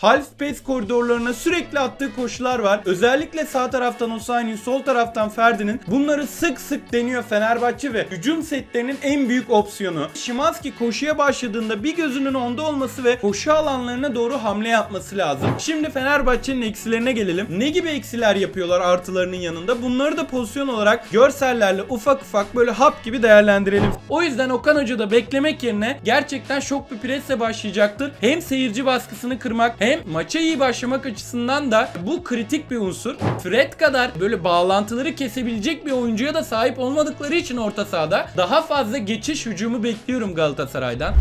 half space koridorlarına sürekli attığı koşular var. Özellikle sağ taraftan Osayi'nin, sol taraftan Ferdi'nin bunları sık sık deniyor Fenerbahçe ve hücum setlerinin en büyük opsiyonu. Şimanski koşuya başladığında bir gözünün onda olması ve koşu alanlarına doğru hamle yapması lazım. Şimdi Fenerbahçe'nin eksilerine gelelim. Ne gibi eksiler yapıyorlar artılarının yanında? Bunları da pozisyon olarak görsellerle ufak ufak böyle hap gibi değerlendirelim. O yüzden Okan Hoca da beklemek yerine gerçekten şok bir presle başlayacaktır. Hem seyirci baskısını kırmak hem maça iyi başlamak açısından da bu kritik bir unsur. Fred kadar böyle bağlantıları kesebilecek bir oyuncuya da sahip olmadıkları için orta sahada daha fazla geçiş hücumu bekliyorum Galatasaray'dan.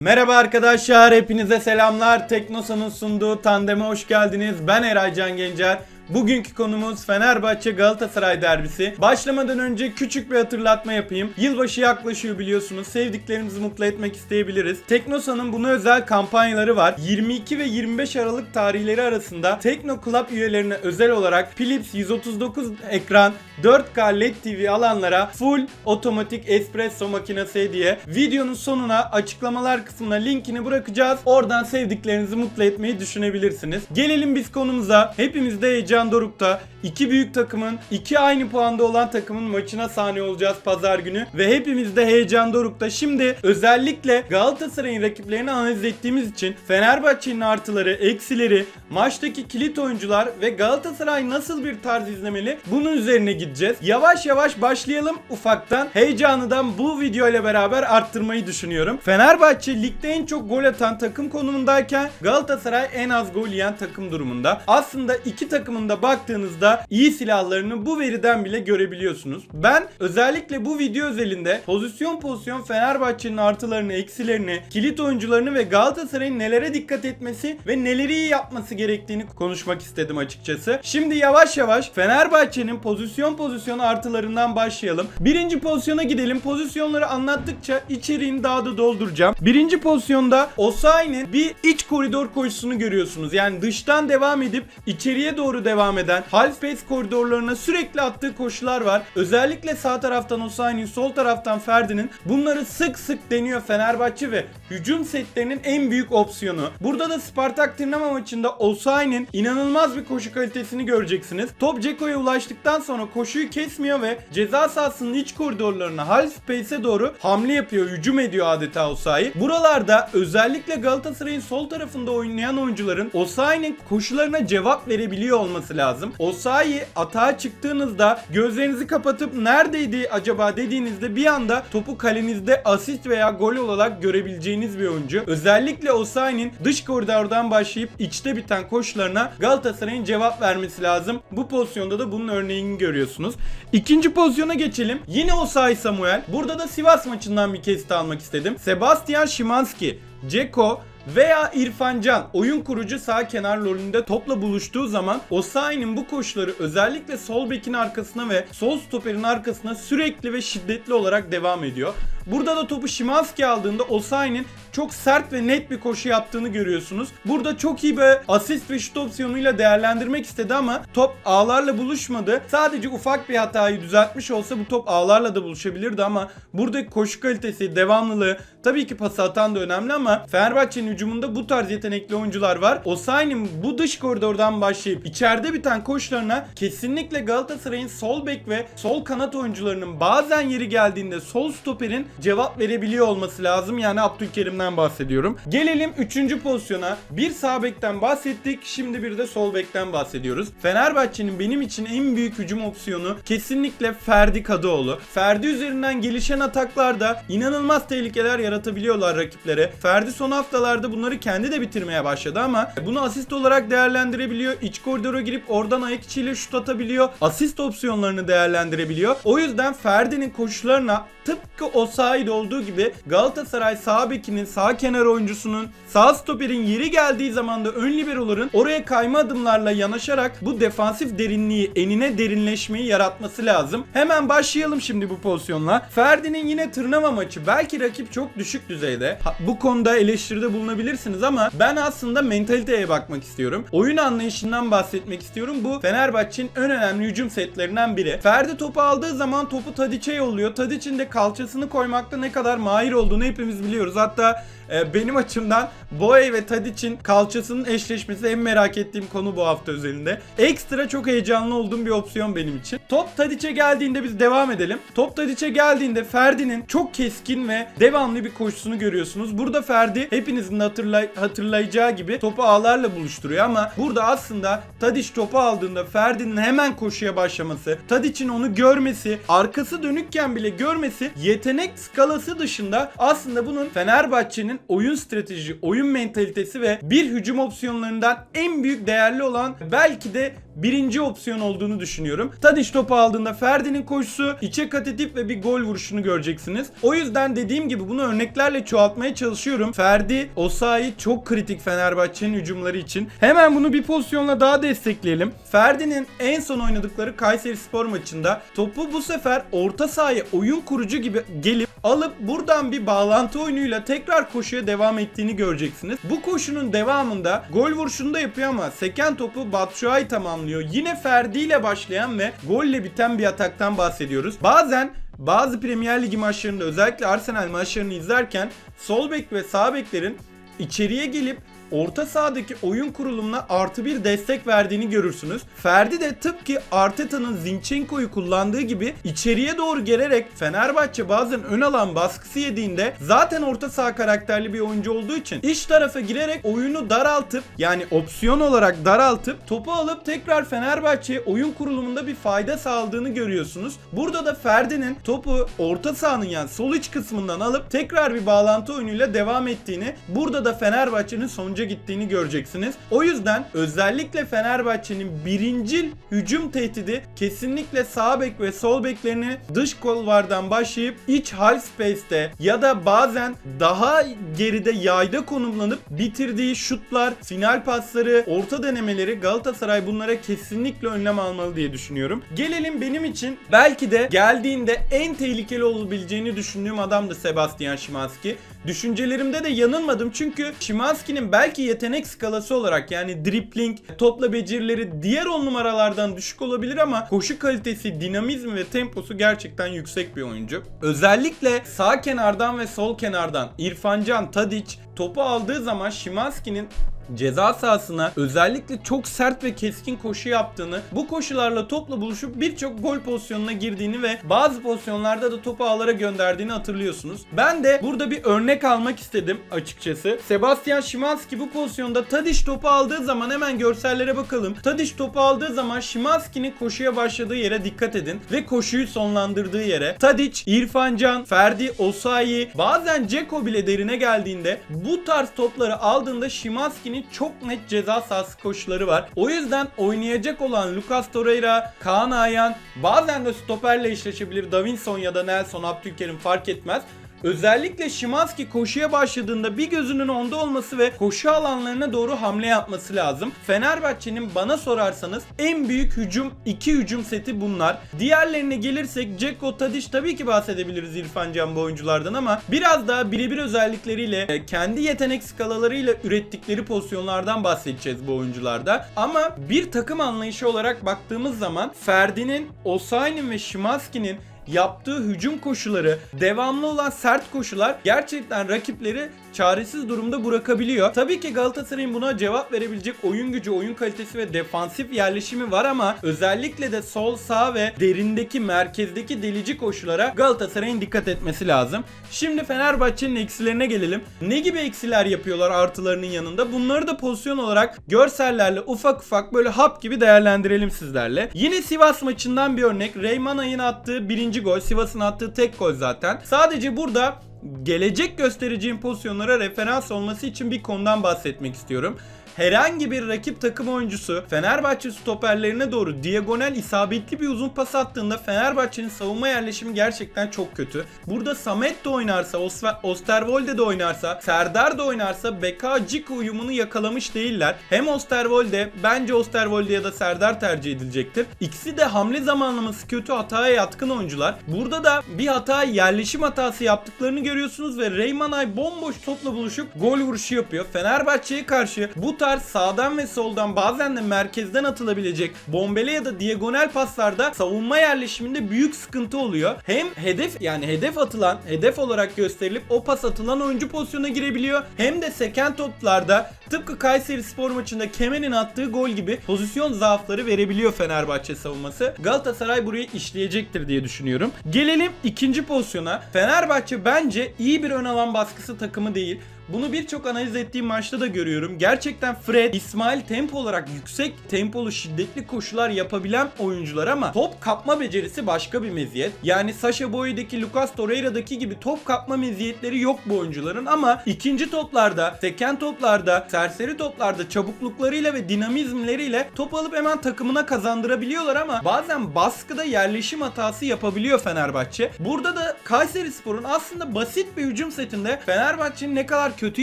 Merhaba arkadaşlar, hepinize selamlar. Teknosa'nın sunduğu Tandem'e hoş geldiniz. Ben Eray Can Gencer. Bugünkü konumuz Fenerbahçe Galatasaray derbisi. Başlamadan önce küçük bir hatırlatma yapayım. Yılbaşı yaklaşıyor biliyorsunuz. Sevdiklerimizi mutlu etmek isteyebiliriz. Teknosa'nın buna özel kampanyaları var. 22 ve 25 Aralık tarihleri arasında Tekno Club üyelerine özel olarak Philips 139 ekran 4K LED TV alanlara full otomatik espresso makinesi hediye. Videonun sonuna açıklamalar kısmına linkini bırakacağız. Oradan sevdiklerinizi mutlu etmeyi düşünebilirsiniz. Gelelim biz konumuza. Hepimiz de heyecan dorukta. İki büyük takımın, iki aynı puanda olan takımın maçına sahne olacağız pazar günü. Ve hepimiz de heyecan dorukta. Şimdi özellikle Galatasaray'ın rakiplerini analiz ettiğimiz için Fenerbahçe'nin artıları, eksileri, maçtaki kilit oyuncular ve Galatasaray nasıl bir tarz izlemeli bunun üzerine gideceğiz. Yavaş yavaş başlayalım ufaktan. Heyecanıdan bu video ile beraber arttırmayı düşünüyorum. Fenerbahçe ligde en çok gol atan takım konumundayken Galatasaray en az gol yiyen takım durumunda. Aslında iki takımın da baktığınızda iyi silahlarını bu veriden bile görebiliyorsunuz. Ben özellikle bu video özelinde pozisyon pozisyon Fenerbahçe'nin artılarını, eksilerini, kilit oyuncularını ve Galatasaray'ın nelere dikkat etmesi ve neleri iyi yapması gerektiğini konuşmak istedim açıkçası. Şimdi yavaş yavaş Fenerbahçe'nin pozisyon pozisyon artılarından başlayalım. Birinci pozisyona gidelim. Pozisyonları anlattıkça içeriğini daha da dolduracağım. Birinci pozisyonda Osayi'nin bir iç koridor koşusunu görüyorsunuz. Yani dıştan devam edip içeriye doğru devam eden half space koridorlarına sürekli attığı koşular var. Özellikle sağ taraftan Osayi'nin, sol taraftan Ferdi'nin bunları sık sık deniyor Fenerbahçe ve hücum setlerinin en büyük opsiyonu. Burada da Spartak Tırnava maçında Osayi'nin inanılmaz bir koşu kalitesini göreceksiniz. Top Ceko'ya ulaştıktan sonra koşuyu kesmiyor ve ceza sahasının iç koridorlarına half space'e doğru hamle yapıyor, hücum ediyor adeta Osayi. Buralarda özellikle Galatasaray'ın sol tarafında oynayan oyuncuların Osayi'nin koşularına cevap verebiliyor olması lazım. Osayi atağa çıktığınızda gözlerinizi kapatıp neredeydi acaba dediğinizde bir anda topu kalenizde asist veya gol olarak görebileceğiniz bir oyuncu. Özellikle Osayi'nin dış koridordan başlayıp içte biten koşularına Galatasaray'ın cevap vermesi lazım. Bu pozisyonda da bunun örneğini görüyorsunuz. İkinci pozisyona geçelim. Yine Osayi Samuel. Burada da Sivas maçından bir kesit almak istedim. Sebastian Szymanski, Ceko veya İrfan Can oyun kurucu sağ kenar rolünde topla buluştuğu zaman Osayi'nin bu koşuları özellikle sol bekin arkasına ve sol stoperin arkasına sürekli ve şiddetli olarak devam ediyor. Burada da topu Şimanski aldığında Osayi'nin çok sert ve net bir koşu yaptığını görüyorsunuz. Burada çok iyi bir asist ve şut opsiyonuyla değerlendirmek istedi ama top ağlarla buluşmadı. Sadece ufak bir hatayı düzeltmiş olsa bu top ağlarla da buluşabilirdi ama buradaki koşu kalitesi, devamlılığı tabii ki pas atan da önemli ama Fenerbahçe'nin hücumunda bu tarz yetenekli oyuncular var. Osayi'nin bu dış koridordan başlayıp içeride biten koşularına kesinlikle Galatasaray'ın sol bek ve sol kanat oyuncularının bazen yeri geldiğinde sol stoperin cevap verebiliyor olması lazım. Yani Abdülkerim'den bahsediyorum. Gelelim 3. pozisyona. Bir sağ bekten bahsettik. Şimdi bir de sol bekten bahsediyoruz. Fenerbahçe'nin benim için en büyük hücum opsiyonu kesinlikle Ferdi Kadıoğlu. Ferdi üzerinden gelişen ataklarda inanılmaz tehlikeler yaratabiliyorlar rakiplere. Ferdi son haftalarda bunları kendi de bitirmeye başladı ama bunu asist olarak değerlendirebiliyor. İç koridora girip oradan ayak içiyle şut atabiliyor. Asist opsiyonlarını değerlendirebiliyor. O yüzden Ferdi'nin koşularına tıpkı Osayi sahada olduğu gibi Galatasaray sağ bekinin, sağ kenar oyuncusunun, sağ stoperin yeri geldiği zaman da ön liberoların oraya kayma adımlarla yanaşarak bu defansif derinliği, enine derinleşmeyi yaratması lazım. Hemen başlayalım şimdi bu pozisyonla. Ferdi'nin yine tırnava maçı. Belki rakip çok düşük düzeyde. Bu konuda eleştiride bulunabilirsiniz ama ben aslında mentaliteye bakmak istiyorum. Oyun anlayışından bahsetmek istiyorum. Bu Fenerbahçe'nin en önemli hücum setlerinden biri. Ferdi topu aldığı zaman topu Tadiç'e yolluyor. Tadiç'in de kalçasını koymakta ne kadar mahir olduğunu hepimiz biliyoruz. Hatta e, benim açımdan Boye ve Tadiç'in kalçasının eşleşmesi en merak ettiğim konu bu hafta özelinde. Ekstra çok heyecanlı olduğum bir opsiyon benim için. Top Tadiç'e geldiğinde biz devam edelim. Top Tadiç'e geldiğinde Ferdi'nin çok keskin ve devamlı bir koşusunu görüyorsunuz. Burada Ferdi hepinizin hatırlay hatırlayacağı gibi topu ağlarla buluşturuyor ama burada aslında Tadiç topu aldığında Ferdi'nin hemen koşuya başlaması, Tadiç'in onu görmesi, arkası dönükken bile görmesi yetenek skalası dışında aslında bunun Fenerbahçe'nin oyun strateji, oyun mentalitesi ve bir hücum opsiyonlarından en büyük değerli olan belki de birinci opsiyon olduğunu düşünüyorum. Tadiç topu aldığında Ferdi'nin koşusu, içe kat edip ve bir gol vuruşunu göreceksiniz. O yüzden dediğim gibi bunu örneklerle çoğaltmaya çalışıyorum. Ferdi, Osayi çok kritik Fenerbahçe'nin hücumları için. Hemen bunu bir pozisyonla daha destekleyelim. Ferdi'nin en son oynadıkları Kayseri Spor maçında topu bu sefer orta sahaya oyun kurucu gibi gelip alıp buradan bir bağlantı oyunuyla tekrar koşuya devam ettiğini göreceksiniz. Bu koşunun devamında gol vuruşunu da yapıyor ama seken topu Batshuayi tamamlıyor. Yine Ferdi ile başlayan ve golle biten bir ataktan bahsediyoruz. Bazen bazı Premier Ligi maçlarında özellikle Arsenal maçlarını izlerken sol bek ve sağ beklerin içeriye gelip orta sahadaki oyun kurulumuna artı bir destek verdiğini görürsünüz. Ferdi de tıpkı Arteta'nın Zinchenko'yu kullandığı gibi içeriye doğru gelerek Fenerbahçe bazen ön alan baskısı yediğinde zaten orta saha karakterli bir oyuncu olduğu için iç tarafa girerek oyunu daraltıp yani opsiyon olarak daraltıp topu alıp tekrar Fenerbahçe'ye oyun kurulumunda bir fayda sağladığını görüyorsunuz. Burada da Ferdi'nin topu orta sahanın yani sol iç kısmından alıp tekrar bir bağlantı oyunuyla devam ettiğini burada da Fenerbahçe'nin sonuca gittiğini göreceksiniz. O yüzden özellikle Fenerbahçe'nin birincil hücum tehdidi kesinlikle sağ bek ve sol beklerini dış kolvardan başlayıp iç half space'te ya da bazen daha geride yayda konumlanıp bitirdiği şutlar, final pasları, orta denemeleri Galatasaray bunlara kesinlikle önlem almalı diye düşünüyorum. Gelelim benim için belki de geldiğinde en tehlikeli olabileceğini düşündüğüm adam da Sebastian Szymanski. Düşüncelerimde de yanılmadım çünkü Szymanski'nin belki yetenek skalası olarak yani dribbling, topla becerileri diğer on numaralardan düşük olabilir ama koşu kalitesi, dinamizmi ve temposu gerçekten yüksek bir oyuncu. Özellikle sağ kenardan ve sol kenardan İrfancan, Tadic topu aldığı zaman Szymanski'nin ceza sahasına özellikle çok sert ve keskin koşu yaptığını, bu koşularla topla buluşup birçok gol pozisyonuna girdiğini ve bazı pozisyonlarda da topu ağlara gönderdiğini hatırlıyorsunuz. Ben de burada bir örnek almak istedim açıkçası. Sebastian Szymanski bu pozisyonda Tadic topu aldığı zaman hemen görsellere bakalım. Tadic topu aldığı zaman Szymanski'nin koşuya başladığı yere dikkat edin ve koşuyu sonlandırdığı yere. Tadic, İrfan Can, Ferdi, Osayi, bazen Ceko bile derine geldiğinde bu tarz topları aldığında Szymanski'nin çok net ceza sahası koşuları var. O yüzden oynayacak olan Lucas Torreira, Kaan Ayhan bazen de stoperle eşleşebilir. Davinson ya da Nelson Abdülkerim fark etmez. Özellikle Szymanski koşuya başladığında bir gözünün onda olması ve koşu alanlarına doğru hamle yapması lazım. Fenerbahçe'nin bana sorarsanız en büyük hücum iki hücum seti bunlar. Diğerlerine gelirsek Ceko, Tadic tabii ki bahsedebiliriz İrfan Can bu oyunculardan ama biraz daha birebir özellikleriyle e, kendi yetenek skalalarıyla ürettikleri pozisyonlardan bahsedeceğiz bu oyuncularda. Ama bir takım anlayışı olarak baktığımız zaman Ferdi'nin, Osayi'nin ve Szymanski'nin yaptığı hücum koşuları, devamlı olan sert koşular gerçekten rakipleri çaresiz durumda bırakabiliyor. Tabii ki Galatasaray'ın buna cevap verebilecek oyun gücü, oyun kalitesi ve defansif yerleşimi var ama özellikle de sol sağ ve derindeki merkezdeki delici koşulara Galatasaray'ın dikkat etmesi lazım. Şimdi Fenerbahçe'nin eksilerine gelelim. Ne gibi eksiler yapıyorlar artılarının yanında? Bunları da pozisyon olarak görsellerle ufak ufak böyle hap gibi değerlendirelim sizlerle. Yine Sivas maçından bir örnek. Reyman Ay'ın attığı birinci gol. Sivas'ın attığı tek gol zaten. Sadece burada gelecek göstereceğim pozisyonlara referans olması için bir konudan bahsetmek istiyorum. Herhangi bir rakip takım oyuncusu Fenerbahçe stoperlerine doğru diagonal isabetli bir uzun pas attığında Fenerbahçe'nin savunma yerleşimi gerçekten çok kötü. Burada Samet de oynarsa, Osterwolde de oynarsa, Serdar da oynarsa Beka Cik uyumunu yakalamış değiller. Hem Osterwolde, bence Osterwolde ya da Serdar tercih edilecektir. İkisi de hamle zamanlaması kötü hataya yatkın oyuncular. Burada da bir hata yerleşim hatası yaptıklarını görüyorsunuz ve Reymanay bomboş topla buluşup gol vuruşu yapıyor. Fenerbahçe'ye karşı bu tarz sağdan ve soldan bazen de merkezden atılabilecek bombele ya da diagonal paslarda savunma yerleşiminde büyük sıkıntı oluyor. Hem hedef yani hedef atılan, hedef olarak gösterilip o pas atılan oyuncu pozisyona girebiliyor. Hem de seken toplarda tıpkı Kayseri Spor maçında Kemen'in attığı gol gibi pozisyon zaafları verebiliyor Fenerbahçe savunması. Galatasaray burayı işleyecektir diye düşünüyorum. Gelelim ikinci pozisyona. Fenerbahçe bence iyi bir ön alan baskısı takımı değil. Bunu birçok analiz ettiğim maçta da görüyorum. Gerçekten Fred, İsmail tempo olarak yüksek tempolu şiddetli koşular yapabilen oyuncular ama top kapma becerisi başka bir meziyet. Yani Sasha Boye'deki Lucas Torreira'daki gibi top kapma meziyetleri yok bu oyuncuların ama ikinci toplarda, seken toplarda, serseri toplarda çabukluklarıyla ve dinamizmleriyle top alıp hemen takımına kazandırabiliyorlar ama bazen baskıda yerleşim hatası yapabiliyor Fenerbahçe. Burada da Kayseri Spor'un aslında basit bir hücum setinde Fenerbahçe'nin ne kadar kötü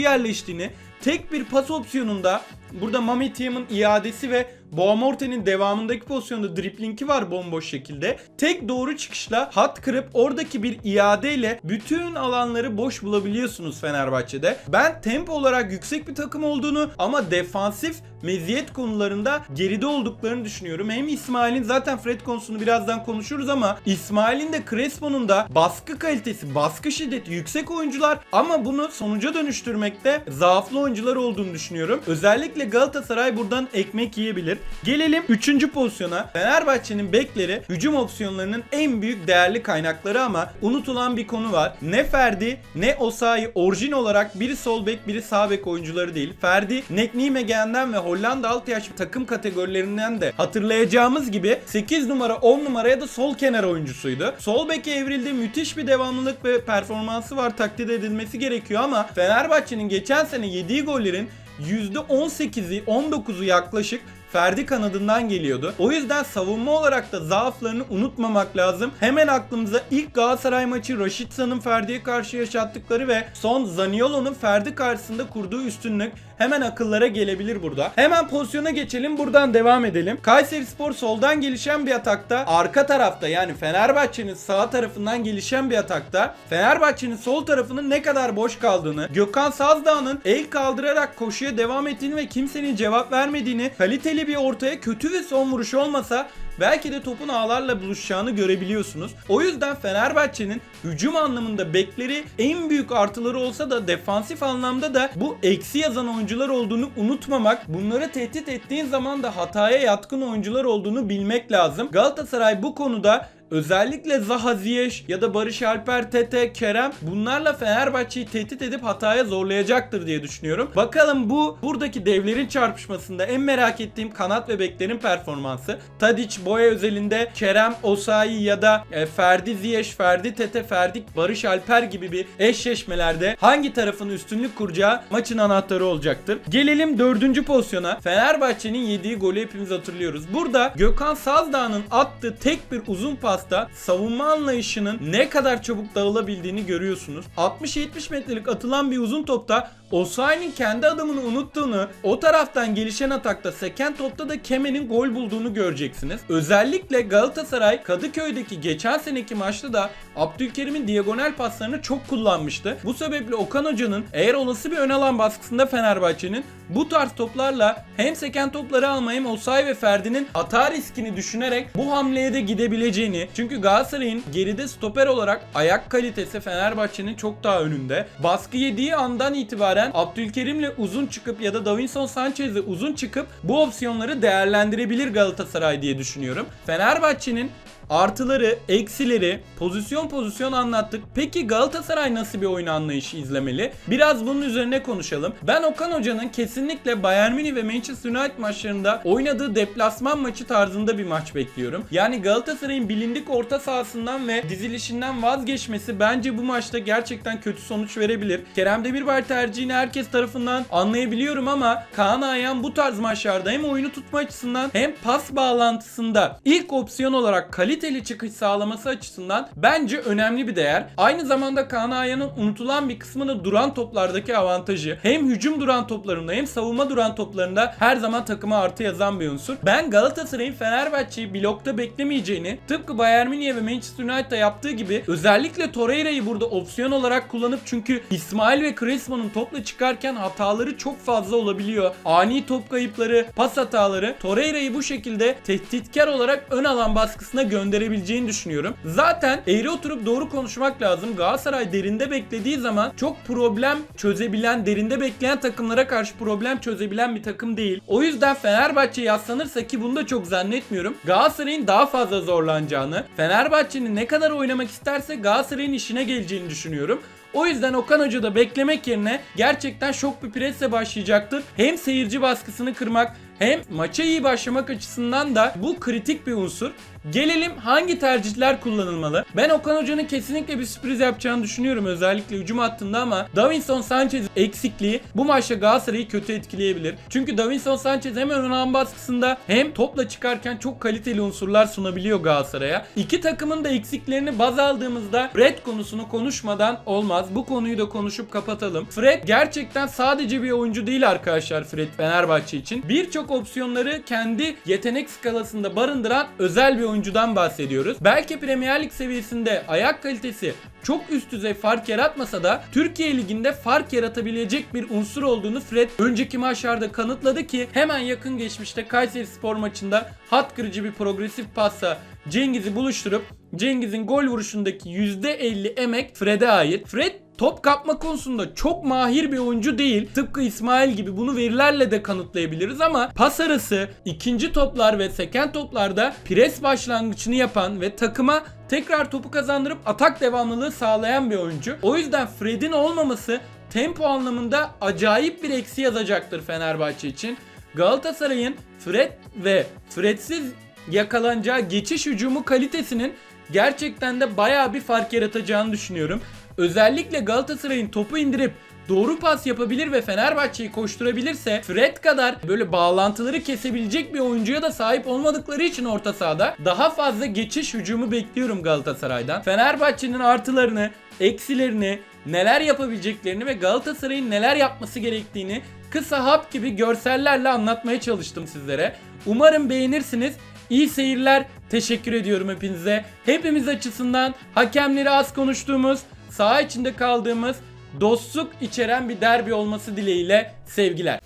yerleştiğini tek bir pas opsiyonunda burada Mami Tiam'ın iadesi ve Boamorte'nin devamındaki pozisyonda driplingi var bomboş şekilde. Tek doğru çıkışla hat kırıp oradaki bir iadeyle bütün alanları boş bulabiliyorsunuz Fenerbahçe'de. Ben tempo olarak yüksek bir takım olduğunu ama defansif meziyet konularında geride olduklarını düşünüyorum. Hem İsmail'in zaten Fred konusunu birazdan konuşuruz ama İsmail'in de Crespo'nun da baskı kalitesi, baskı şiddeti yüksek oyuncular ama bunu sonuca dönüştürmekte zaaflı oyuncular olduğunu düşünüyorum. Özellikle Galatasaray buradan ekmek yiyebilir. Gelelim 3. pozisyona. Fenerbahçe'nin bekleri hücum opsiyonlarının en büyük değerli kaynakları ama unutulan bir konu var. Ne Ferdi ne Osayi orijin olarak biri sol bek biri sağ bek oyuncuları değil. Ferdi Nijmegen'den ve Hollanda alt yaş takım kategorilerinden de hatırlayacağımız gibi 8 numara 10 numara ya da sol kenar oyuncusuydu. Sol beke evrildi müthiş bir devamlılık ve performansı var takdir edilmesi gerekiyor ama Fenerbahçe'nin geçen sene yediği gollerin %18'i 19'u yaklaşık Ferdi kanadından geliyordu. O yüzden savunma olarak da zaaflarını unutmamak lazım. Hemen aklımıza ilk Galatasaray maçı Raşitsa'nın Ferdi'ye karşı yaşattıkları ve son Zaniolo'nun Ferdi karşısında kurduğu üstünlük hemen akıllara gelebilir burada. Hemen pozisyona geçelim buradan devam edelim. Kayseri Spor soldan gelişen bir atakta arka tarafta yani Fenerbahçe'nin sağ tarafından gelişen bir atakta Fenerbahçe'nin sol tarafının ne kadar boş kaldığını Gökhan Sazdağ'ın el kaldırarak koşuya devam ettiğini ve kimsenin cevap vermediğini kaliteli bir ortaya kötü ve son vuruş olmasa belki de topun ağlarla buluşacağını görebiliyorsunuz. O yüzden Fenerbahçe'nin hücum anlamında bekleri en büyük artıları olsa da defansif anlamda da bu eksi yazan oyuncular olduğunu unutmamak, bunları tehdit ettiğin zaman da hataya yatkın oyuncular olduğunu bilmek lazım. Galatasaray bu konuda Özellikle Zaha Ziyech ya da Barış Alper Tete, Kerem bunlarla Fenerbahçe'yi tehdit edip hataya zorlayacaktır diye düşünüyorum. Bakalım bu buradaki devlerin çarpışmasında en merak ettiğim kanat ve beklerin performansı. Tadic, Boya özelinde Kerem, Osayi ya da e, Ferdi Ziyech, Ferdi Tete, Ferdi Barış Alper gibi bir eşleşmelerde hangi tarafın üstünlük kuracağı maçın anahtarı olacaktır. Gelelim dördüncü pozisyona. Fenerbahçe'nin yediği golü hepimiz hatırlıyoruz. Burada Gökhan Sazdağ'ın attığı tek bir uzun pasta savunma anlayışının ne kadar çabuk dağılabildiğini görüyorsunuz. 60-70 metrelik atılan bir uzun topta Osayi'nin kendi adamını unuttuğunu, o taraftan gelişen atakta seken topta da Kemen'in gol bulduğunu göreceksiniz. Özellikle Galatasaray Kadıköy'deki geçen seneki maçta da Abdülkerim'in diagonal paslarını çok kullanmıştı. Bu sebeple Okan Hoca'nın eğer olası bir ön alan baskısında Fenerbahçe'nin bu tarz toplarla hem seken topları alma hem Osayi ve Ferdi'nin hata riskini düşünerek bu hamleye de gidebileceğini çünkü Galatasaray'ın geride stoper olarak ayak kalitesi Fenerbahçe'nin çok daha önünde. Baskı yediği andan itibaren Abdülkerim'le uzun çıkıp ya da Davinson Sanchez'le uzun çıkıp bu opsiyonları değerlendirebilir Galatasaray diye düşünüyorum. Fenerbahçe'nin artıları, eksileri pozisyon pozisyon anlattık. Peki Galatasaray nasıl bir oyun anlayışı izlemeli? Biraz bunun üzerine konuşalım. Ben Okan Hoca'nın kesinlikle Bayern Münih ve Manchester United maçlarında oynadığı deplasman maçı tarzında bir maç bekliyorum. Yani Galatasaray'ın bilindik orta sahasından ve dizilişinden vazgeçmesi bence bu maçta gerçekten kötü sonuç verebilir. Kerem Demirbay tercihini herkes tarafından anlayabiliyorum ama Kaan Ayhan bu tarz maçlarda hem oyunu tutma açısından hem pas bağlantısında ilk opsiyon olarak kaliteli çıkış sağlaması açısından bence önemli bir değer. Aynı zamanda Kaan Ayhan'ın unutulan bir kısmını duran toplardaki avantajı. Hem hücum duran toplarında hem savunma duran toplarında her zaman takıma artı yazan bir unsur. Ben Galatasaray'ın Fenerbahçe'yi blokta beklemeyeceğini tıpkı Bayern Münih'e ve Manchester United'a yaptığı gibi özellikle Torreira'yı burada opsiyon olarak kullanıp çünkü İsmail ve Crespo'nun topla çıkarken hataları çok fazla olabiliyor. Ani top kayıpları, pas hataları Torreira'yı bu şekilde tehditkar olarak ön alan baskısına gönderebileceğini düşünüyorum. Zaten eğri oturup doğru konuşmak lazım. Galatasaray derinde beklediği zaman çok problem çözebilen, derinde bekleyen takımlara karşı problem çözebilen bir takım değil. O yüzden Fenerbahçe yaslanırsa ki bunu da çok zannetmiyorum. Galatasaray'ın daha fazla zorlanacağını, Fenerbahçe'nin ne kadar oynamak isterse Galatasaray'ın işine geleceğini düşünüyorum. O yüzden Okan Hoca da beklemek yerine gerçekten şok bir presle başlayacaktır. Hem seyirci baskısını kırmak hem maça iyi başlamak açısından da bu kritik bir unsur. Gelelim hangi tercihler kullanılmalı? Ben Okan Hoca'nın kesinlikle bir sürpriz yapacağını düşünüyorum özellikle hücum hattında ama Davinson Sanchez eksikliği bu maçta Galatasaray'ı kötü etkileyebilir. Çünkü Davinson Sanchez hem ön alan baskısında hem topla çıkarken çok kaliteli unsurlar sunabiliyor Galatasaray'a. İki takımın da eksiklerini baz aldığımızda Fred konusunu konuşmadan olmaz. Bu konuyu da konuşup kapatalım. Fred gerçekten sadece bir oyuncu değil arkadaşlar Fred Fenerbahçe için. Birçok opsiyonları kendi yetenek skalasında barındıran özel bir oyuncudan bahsediyoruz. Belki Premier Lig seviyesinde ayak kalitesi çok üst düzey fark yaratmasa da Türkiye Ligi'nde fark yaratabilecek bir unsur olduğunu Fred önceki maçlarda kanıtladı ki hemen yakın geçmişte Kayseri Spor maçında hat kırıcı bir progresif pasla Cengiz'i buluşturup Cengiz'in gol vuruşundaki %50 emek Fred'e ait. Fred top kapma konusunda çok mahir bir oyuncu değil. Tıpkı İsmail gibi bunu verilerle de kanıtlayabiliriz ama pas arası, ikinci toplar ve seken toplarda pres başlangıcını yapan ve takıma tekrar topu kazandırıp atak devamlılığı sağlayan bir oyuncu. O yüzden Fred'in olmaması tempo anlamında acayip bir eksi yazacaktır Fenerbahçe için. Galatasaray'ın Fred ve Fred'siz yakalanacağı geçiş hücumu kalitesinin gerçekten de bayağı bir fark yaratacağını düşünüyorum. Özellikle Galatasaray'ın topu indirip doğru pas yapabilir ve Fenerbahçe'yi koşturabilirse Fred kadar böyle bağlantıları kesebilecek bir oyuncuya da sahip olmadıkları için orta sahada daha fazla geçiş hücumu bekliyorum Galatasaray'dan. Fenerbahçe'nin artılarını, eksilerini, neler yapabileceklerini ve Galatasaray'ın neler yapması gerektiğini kısa hap gibi görsellerle anlatmaya çalıştım sizlere. Umarım beğenirsiniz. İyi seyirler. Teşekkür ediyorum hepinize. Hepimiz açısından hakemleri az konuştuğumuz, saha içinde kaldığımız, dostluk içeren bir derbi olması dileğiyle sevgiler.